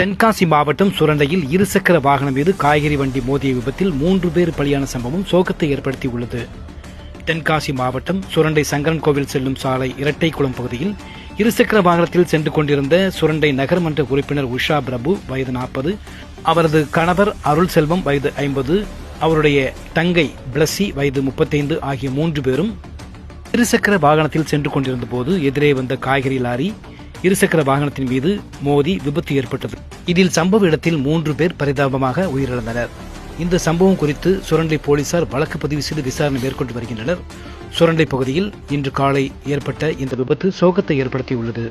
தென்காசி மாவட்டம் சுரண்டையில் இருசக்கர வாகனம் மீது காய்கறி வண்டி மோதிய விபத்தில் மூன்று பேர் பலியான சம்பவம் சோகத்தை ஏற்படுத்தியுள்ளது. தென்காசி மாவட்டம் சுரண்டை சங்கரன் கோவில் செல்லும் சாலை இரட்டைக்குளம் பகுதியில் இருசக்கர வாகனத்தில் சென்று கொண்டிருந்த சுரண்டை நகர்மன்ற உறுப்பினர் உஷா பிரபு வயது நாற்பது அவரது கணவர் அருள் செல்வம் வயது ஐம்பது அவருடைய தங்கை பிளஸி வயது முப்பத்தைந்து ஆகிய மூன்று பேரும் இருசக்கர வாகனத்தில் சென்று கொண்டிருந்த போது எதிரே வந்த காய்கறி லாரி இருசக்கர வாகனத்தின் மீது மோதி விபத்து ஏற்பட்டது. இதில் சம்பவ இடத்தில் மூன்று பேர் பரிதாபமாக உயிரிழந்தனர். இந்த சம்பவம் குறித்து சுரண்டை போலீசார் வழக்கு பதிவு செய்து விசாரணை மேற்கொண்டு வருகின்றனர். சுரண்டை பகுதியில் இன்று காலை ஏற்பட்ட இந்த விபத்து சோகத்தை ஏற்படுத்தியுள்ளது.